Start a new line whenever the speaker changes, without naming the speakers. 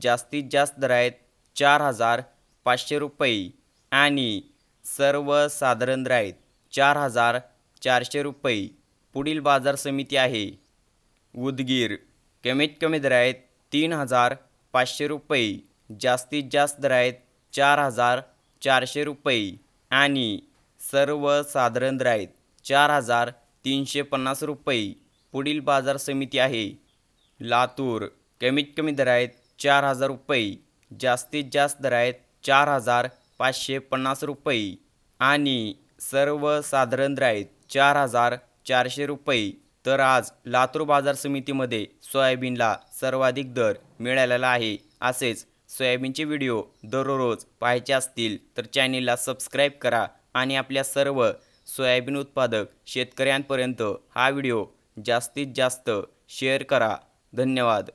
जास्तीत जास्त दर आहेत चार हजार पाचशे रुपये आणि सर्वसाधारण दर आहेत चार हजार चारशे रुपये पुढील बाजार समिती आहे. उदगीर कमीत कमी दर आहेत तीन हजार पाचशे रुपये जास्तीत जास्त दर आहेत चार हजार चारशे रुपये आणि सर्वसाधारण दर आहेत चार हजार तीनशे पन्नास रुपये पुढील बाजार समिती आहे. लातूर कमीत कमी दर आहेत चार हजार रुपये. जास्तीत जास्त दर आहेत चार हजार पाचशे पन्नास रुपये. आणि सर्वसाधारण दर आहेत चार हजार चारशे रुपये. तर आज लातूर बाजार समितीमध्ये सोयाबीनला सर्वाधिक दर मिळालेला आहे. असेच सोयाबीनचे व्हिडिओ दररोज पाहायचे असतील तर चॅनेलला सबस्क्राईब करा आणि आपल्या सर्व सोयाबीन उत्पादक शेतकऱ्यांपर्यंत हा व्हिडिओ जास्तीत जास्त शेअर करा. धन्यवाद.